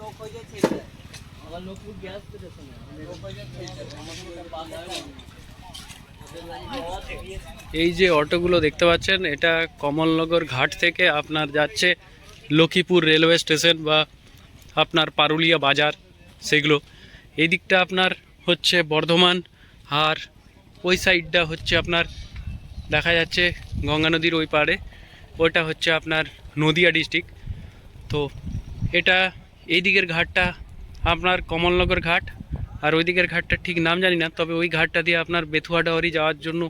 লোক হয়ে যায় ছেড়ে দেয়। আবার লোকপুর গ্যাস স্টেশনে লোক হয়ে যায় ছেড়ে দেয়। আমাদের পাস হয় এই যে অটোগুলো দেখতে পাচ্ছেন এটা কমলনগর ঘাট থেকে আপনার যাচ্ছে লক্ষ্মীপুর রেলওয়ে স্টেশন বা আপনার পারুলিয়া বাজার সেগুলো। এই দিকটা আপনার হচ্ছে বর্ধমান আর ওই সাইডটা হচ্ছে আপনার দেখা যাচ্ছে গঙ্গা নদীর ওই পাড়ে। ওইটা হচ্ছে আপনার নদিয়া ডিস্ট্রিক্ট। তো এটা এই দিকের ঘাটটা আপনার কমলনগর ঘাট, আর ওই দিকের ঘাটটা ঠিক নাম জানি না, তবে ওই ঘাটটা দিয়ে আপনার বেথুয়াডাওয়ারি যাওয়ার জন্য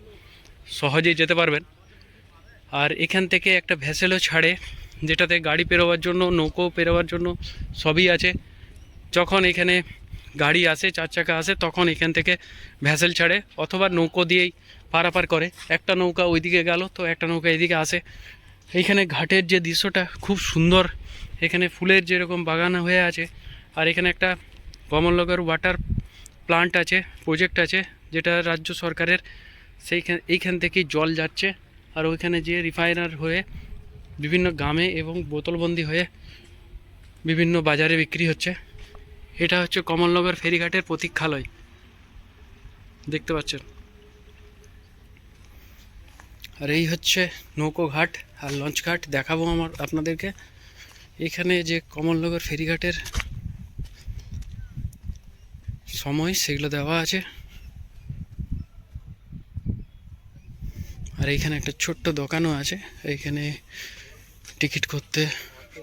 সহজেই যেতে পারবেন। আর এখান থেকে একটা ভ্যাসেলও ছাড়ে, যেটাতে গাড়ি পেরোবার জন্য নৌকো পেরোবার জন্য সবই আছে। যখন এখানে গাড়ি আসে, চার চাকা আসে, তখন এখান থেকে ভ্যাসেল ছাড়ে, অথবা নৌকো দিয়েই পারাপার করে। একটা নৌকা ওইদিকে গেল, তো একটা নৌকা এদিকে আসে। এইখানে ঘাটের যে দৃশ্যটা খুব সুন্দর এখানে ফুলের যেরকম বাগান হয়ে আছে, আর এখানে একটা কমলনগর ওয়াটার প্লান্ট আছে প্রজেক্ট আছে, যেটা রাজ্য সরকারের সেইখান, এইখান থেকেই জল যাচ্ছে, আর ওইখানে যে রিফাইনার হয়ে বিভিন্ন গ্রামে এবং বোতলবন্দি হয়ে বিভিন্ন বাজারে বিক্রি হচ্ছে। এটা হচ্ছে কমলনগর ফেরিঘাটের প্রতীক্ষালয়। দেখতে পাচ্ছেন? আর এই হচ্ছে নৌকো ঘাট আর লঞ্চ ঘাট দেখাবো আমার আপনাদেরকে। এখানে যে কমলনগর ফেরিঘাটের সময়, সেগুলো দেওয়া আছে। আর এইখানে একটা ছোট্ট দোকানও আছে। এইখানে টিকিট করতে,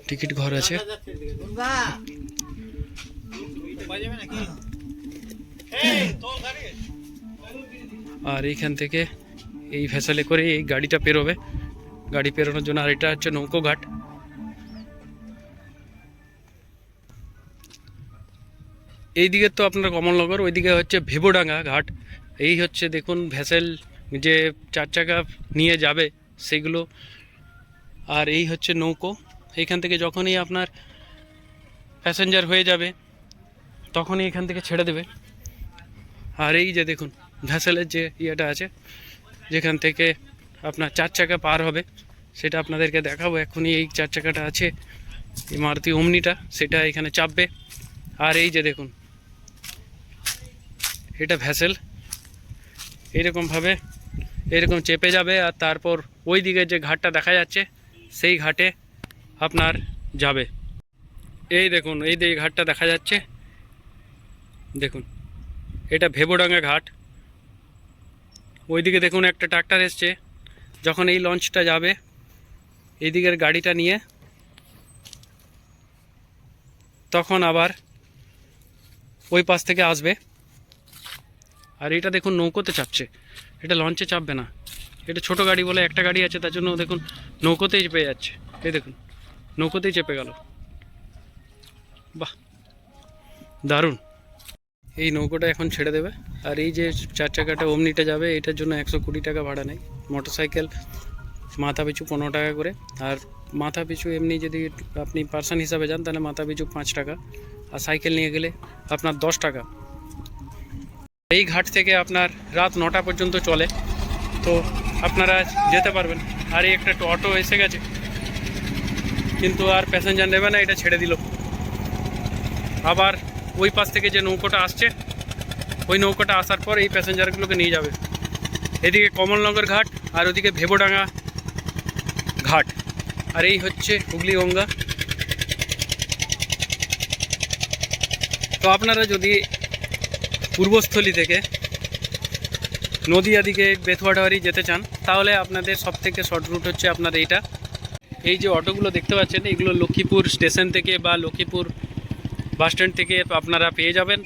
টিকিট ঘর আছে। আর এইখান থেকে এই ভেসেলে করে এই গাড়িটা পেরোবে। গাড়ি পেরোনোর জন্য আর এটা হচ্ছে নৌকো ঘাট। এইদিকে তো আপনার কমলনগর ওইদিকে হচ্ছে ভেবোডাঙ্গা ঘাট। এই হচ্ছে দেখুন ভেসেল যে চার চাকা নিয়ে যাবে সেগুলো। আর এই হচ্ছে নৌকো। এইখান থেকে যখনই আপনার প্যাসেঞ্জার হয়ে যাবে, তখনই এখান থেকে ছেড়ে দেবে। আর এই যে দেখুন ভ্যাসেলের যে ইয়েটা আছে, যেখান থেকে আপনার চার চাকা পার হবে, সেটা আপনাদেরকে দেখাবো। এখনই এই চার চাকাটা আছে, এই মারুতি অমনিটা সেটা এখানে চাপবে। আর এই যে দেখুন এটা ভ্যাসেল এরকমভাবে এরকম চেপে যাবে আর তারপর ওই দিকে যে ঘাটটা দেখা যাচ্ছে, সেই ঘাটে আপনার যাবে। এই দেখুন, এই এই ঘাটটা দেখা যাচ্ছে, দেখুন, এটা ভেবোডাঙ্গা ঘাট। ওইদিকে দেখুন একটা ট্রাক্টর এসছে, যখন এই লঞ্চটা যাবে এই দিকের গাড়িটা নিয়ে, তখন আবার ওই পাশ থেকে আসবে। আর এটা দেখুন নৌকোতে চাপছে। এটা লঞ্চে চাপবে না। এটা ছোট গাড়ি বলে একটা গাড়ি আছে, তার জন্য দেখুন নৌকোতেই চেপে যাচ্ছে। এই দেখুন, নৌকোতেই চেপে গেল। বাহ, দারুণ। এই নৌকোটা এখন ছেড়ে দেবে। আর এই যে চার চাকাটা অমনিটা যাবে, এটার জন্য একশো কুড়ি টাকা ভাড়া নেয় মোটরসাইকেল মাথা পিছু পনেরো টাকা করে। আর মাথা পিছু এমনি যদি আপনি পার্সন হিসাবে যান, তাহলে মাথা পিছু পাঁচ টাকা। আর সাইকেল নিয়ে গেলে আপনার দশ টাকা। এই ঘাট থেকে আপনার রাত নটা পর্যন্ত চলে। তো আপনারা যেতে পারবেন। আর এই একটা অটো এসে গেছে। কিন্তু আর প্যাসেঞ্জার নেবে না, এটা ছেড়ে দিল। আবার ওই পাশ থেকে যে নৌকোটা আসছে, ওই নৌকোটা আসার পর এই প্যাসেঞ্জারগুলোকে নিয়ে যাবে। এদিকে কমলনগর ঘাট আর ওদিকে ভেবোডাঙ্গা ঘাট। আর এই হচ্ছে হুগলি গঙ্গা তো আপনারা যদি পূর্বস্থলী থেকে নদিয়া দিকে বেথুয়াডাহারি যেতে চান, তাহলে আপনাদের সব থেকে শর্ট রুট হচ্ছে আপনার এইটা। এই যে অটোগুলো দেখতে পাচ্ছেন, এগুলো লক্ষ্মীপুর স্টেশন থেকে বা লক্ষ্মীপুর বাস স্ট্যান্ড থেকে আপনারা পেয়ে যাবেন।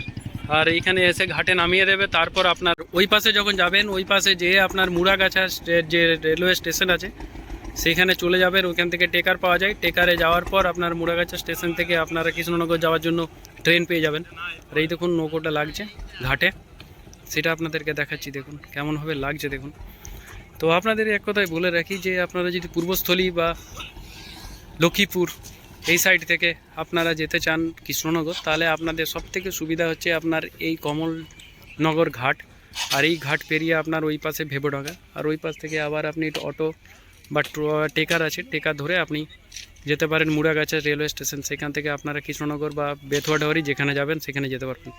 আর এইখানে এসে ঘাটে নামিয়ে দেবে, তারপর আপনার ওই পাশে যখন যাবেন, ওই পাশে যেয়ে আপনার মুড়াগাছা যে রেলওয়ে স্টেশন আছে সেইখানে চলে যাবেন। ওইখান থেকে টেকার পাওয়া যায়। টেকারে যাওয়ার পর আপনার মুড়াগাছা স্টেশন থেকে আপনারা কৃষ্ণনগর যাওয়ার জন্য ট্রেন পেয়ে যাবেন। আর এই দেখুন নৌকোটা লাগছে ঘাটে। সেটা আপনাদেরকে দেখাচ্ছি, দেখুন কেমনভাবে লাগছে, দেখুন। তো আপনাদের এক কথায় বলে রাখি যে, আপনারা যদি পূর্বস্থলী বা লক্ষ্মীপুর এই সাইড থেকে আপনারা যেতে চান কৃষ্ণনগর, তাহলে আপনাদের সব থেকে সুবিধা হচ্ছে আপনার এই কমলনগর ঘাট। আর এই ঘাট পেরিয়ে আপনার ওই পাশে ভেবোডাঙ্গা আর ওই পাশ থেকে আবার আপনি অটো বা টেকার আছে, টেকার ধরে আপনি যেতে পারেন মুড়াগাছা রেলওয়ে স্টেশন, সেখান থেকে আপনারা কৃষ্ণনগর বা বেথুয়াডাহরি যেখানে যাবেন, সেখানে যেতে পারবেন।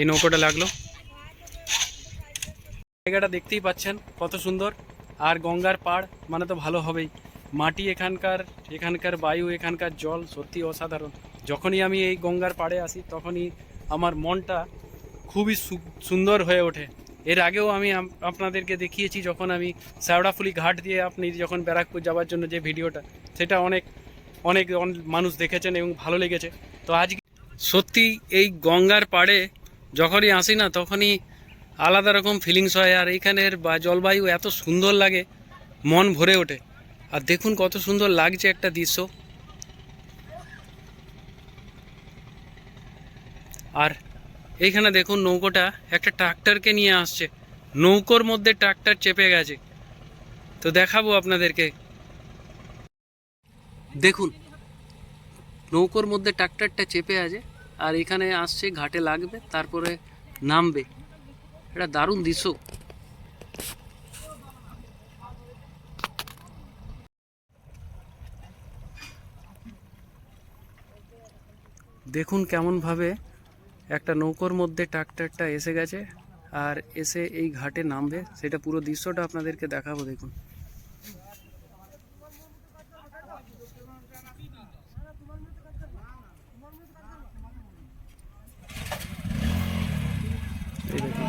এই নৌকোটা লাগল। জায়গাটা দেখতেই পাচ্ছেন, কত সুন্দর। আর গঙ্গার পাড় মানে তো ভালো হবেই। মাটি এখানকার এখানকার বায়ু, এখানকার জল সত্যি অসাধারণ। যখনই আমি এই গঙ্গার পাড়ে আসি, তখনই আমার মনটা খুবই সুন্দর হয়ে ওঠে। এর আগেও আমি আপনাদেরকে দেখিয়েছি যখন আমি শ্যাওড়াফুলি ঘাট দিয়ে আপনি যখন ব্যারাকপুর যাওয়ার জন্য যে ভিডিওটা, সেটা অনেক অনেক অন- মানুষ দেখেছেন এবং ভালো লেগেছে। তো আজকে সত্যি এই গঙ্গার পাড়ে যখনই আসি না, তখনই আলাদা রকম ফিলিংস হয় আর এইখানের বা জলবায়ু এত সুন্দর লাগে, মন ভরে ওঠে। আর দেখুন কত সুন্দর লাগছে একটা দৃশ্য। আর এইখানে দেখুন নৌকোটা একটা ট্রাক্টরকে নিয়ে আসছে। নৌকোর মধ্যে ট্রাক্টর চেপে গেছে। তো দেখাবো আপনাদেরকে। দেখুন, নৌকোর মধ্যে ট্রাক্টরটা চেপে আছে আর এখানে আসছে, ঘাটে লাগবে, তারপরে নামবে। এটা দারুণ দৃশ্য। দেখুন কেমনভাবে একটা নৌকোর মধ্যে ট্রাক্টরটা এসে গেছে আর এসে এই ঘাটে নামবে। সেটা পুরো দৃশ্যটা আপনাদেরকে দেখাবো, দেখুন এই দেখুন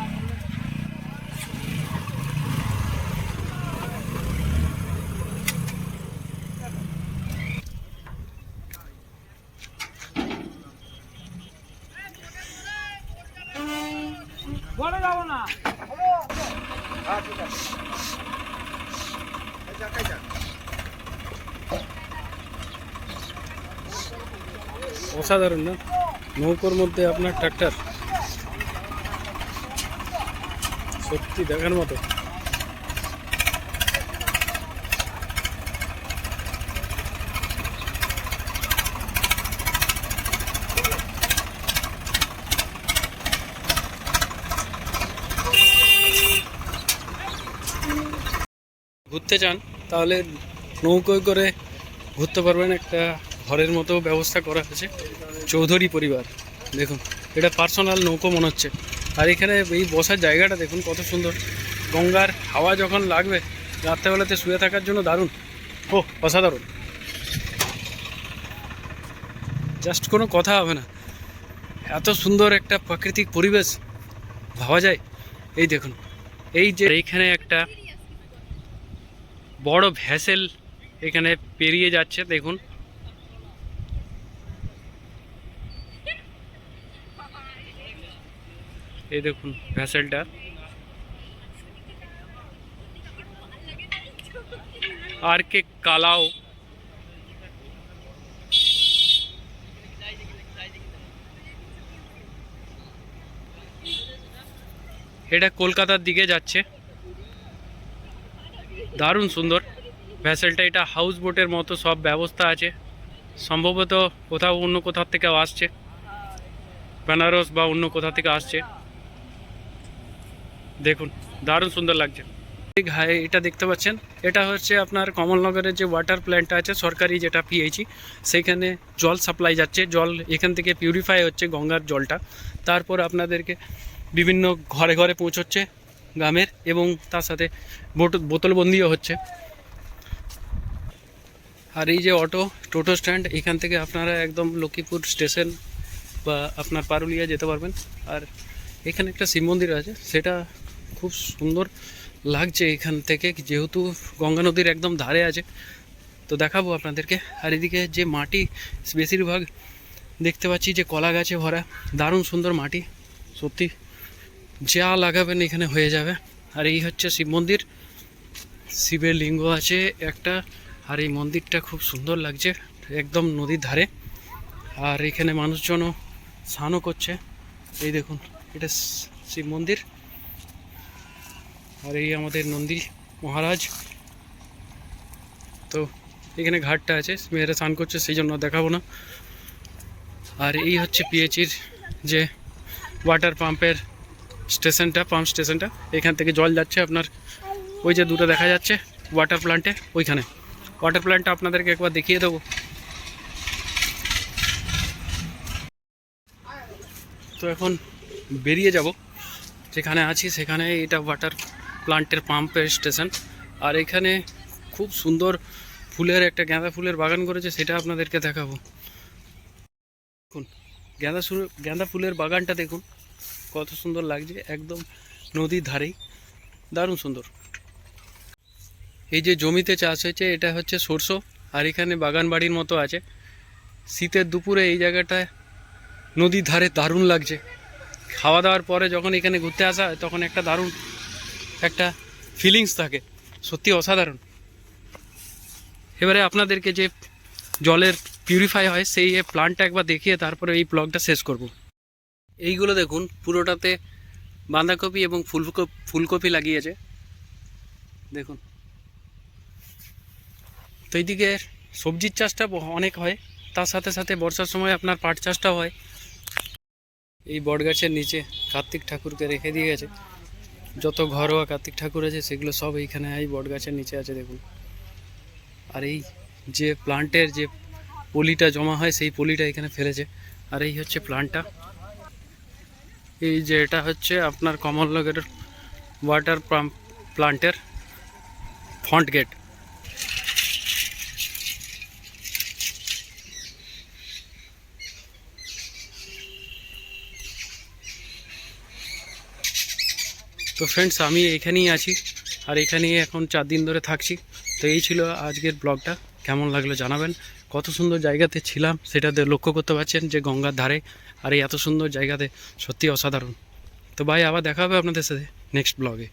অসাধারণ না? নৌকোর মধ্যে আপনার ট্রাক্টর। সত্যি দেখার মতো। ঘুরতে চান, তাহলে নৌকোয় করে ঘুরতে পারবেন একটা ঘরের মতো ব্যবস্থা করা হয়েছে। চৌধুরী পরিবার, দেখুন, এটা পার্সোনাল নৌকো মনে হচ্ছে। আর এখানে এই বসার জায়গাটা দেখুন, কত সুন্দর। গঙ্গার হাওয়া যখন লাগবে, রাত্রেবেলাতে শুয়ে থাকার জন্য দারুণ। ও, অসাধারণ। জাস্ট কোনো কথা হবে না। এত সুন্দর একটা প্রাকৃতিক পরিবেশ, ভাবা যায়। এই দেখুন, এই যে এইখানে একটা বড় ভ্যাসেল এখানে পেরিয়ে যাচ্ছে, দেখুন। এই দেখুন ভ্যাসেলটা। আর কে কালাও। এটা কলকাতার দিকে যাচ্ছে। দারুণ সুন্দর। ভ্যাসেলটা এটা হাউস বোটের মতো সব ব্যবস্থা আছে। সম্ভবত কোথাও অন্য কোথাও থেকে আসছে। বেনারস বা অন্য কোথা থেকে আসছে। দেখুন, দারুণ সুন্দর লাগছে। ঘায়ে এটা দেখতে পাচ্ছেন। এটা হচ্ছে আপনার কমলনগরের যে ওয়াটার প্ল্যান্টটা আছে, সরকারি যেটা পিএইচি সেইখানে জল সাপ্লাই যাচ্ছে। জল এখান থেকে পিউরিফাই হচ্ছে গঙ্গার জলটা। তারপর আপনাদেরকে বিভিন্ন ঘরে ঘরে পৌঁছচ্ছে গ্রামের এবং তার সাথে বোতলবন্দিও হচ্ছে। আর এই যে অটো টোটো স্ট্যান্ড এখান থেকে আপনারা একদম লক্ষ্মীপুর স্টেশন বা আপনার পারুলিয়া যেতে পারবেন। আর এখানে একটা শিব মন্দির আছে, সেটা খুব সুন্দর লাগছে এখান থেকে, যেহেতু গঙ্গা নদীর একদম ধারে আছে। তো দেখাবো আপনাদেরকে। আর এদিকে যে মাটি, বেশিরভাগ দেখতে পাচ্ছি যে কলা গাছে ভরা। দারুণ সুন্দর মাটি। সত্যি যা লাগাবেন এখানে হয়ে যাবে। আর এই হচ্ছে শিব মন্দির। শিবের লিঙ্গ আছে একটা। আর এই মন্দিরটা খুব সুন্দর লাগছে, একদম নদীর ধারে। আর এখানে মানুষজনও স্নানও করছে। এই দেখুন, এটা শিব মন্দির। আর এই আমাদের নন্দী মহারাজ। তো এখানে ঘাটটা আছে, মেয়েরা স্নান করছে, সেই জন্য দেখাবো না। আর এই হচ্ছে পিএইচির যে ওয়াটার পাম্পের স্টেশনটা পাম্প স্টেশনটা। এখান থেকে জল যাচ্ছে আপনার, ওই যে দুটো দেখা যাচ্ছে ওয়াটার প্ল্যান্টে ওইখানে। ওয়াটার প্ল্যান্টটা আপনাদেরকে একবার দেখিয়ে দেবো। তো এখন বেরিয়ে যাব। যেখানে আছি সেখানে এটা ওয়াটার প্লান্টের পাম্পের স্টেশন। আর এখানে খুব সুন্দর ফুলের একটা গাঁদা ফুলের বাগান করেছে, সেটা আপনাদেরকে দেখাবো। দেখুন, গাঁদা গাঁদা ফুলের বাগানটা দেখুন, কত সুন্দর লাগছে, একদম নদীর ধারেই। দারুণ সুন্দর। এই যে জমিতে চাষ হয়েছে, এটা হচ্ছে সরষো, আর এখানে বাগান বাড়ির মতো আছে। শীতের দুপুরে এই জায়গাটায় নদীর ধারে দারুণ লাগছে। খাওয়া দাওয়ার পরে যখন এখানে ঘুরতে আসা হয়, তখন একটা দারুণ একটা ফিলিংস থাকে, সত্যি অসাধারণ। এবারে আপনাদেরকে যে জলের পিউরিফাই হয়, সেই প্লান্টটা একবার দেখিয়ে তারপরে এই ব্লগটা শেষ করব। এইগুলো দেখুন, পুরোটাতে বাঁধাকপি এবং ফুলকপি ফুলকপি লাগিয়েছে। দেখুন। তো এইদিকে সবজির চাষটা অনেক হয়, তার সাথে সাথে বর্ষার সময় আপনার পাট চাষটাও হয়। এই বটগাছের নিচে কার্তিক ঠাকুরকে রেখে দিয়ে গেছে। যত ঘরোয়া কার্তিক ঠাকুর আছে, সেগুলো সব এইখানে এই বটগাছের নিচে আছে, দেখুন। আর এই যে প্লান্টের যে পলিটা জমা হয়, সেই পলিটা এখানে ফেলেছে। আর এই হচ্ছে প্লান্টটা এই যে এটা হচ্ছে আপনার কমলনগরের ওয়াটার পাম্প প্লান্টের ফ্রন্ট গেট তো ফ্রেন্ডস আমি এখানেই আছি আর এখানেই এখন চার দিন ধরে থাকছি। তো এই ছিল আজকের ব্লগটা কেমন লাগল জানাবেন। কত সুন্দর জায়গাতে ছিলাম সেটাতে লক্ষ্য করতে পারছেন যে গঙ্গার ধারে আর এই এত সুন্দর জায়গাতে সত্যি অসাধারণ। তো ভাই, আবার দেখা হবে আপনাদের সাথে নেক্সট ব্লগে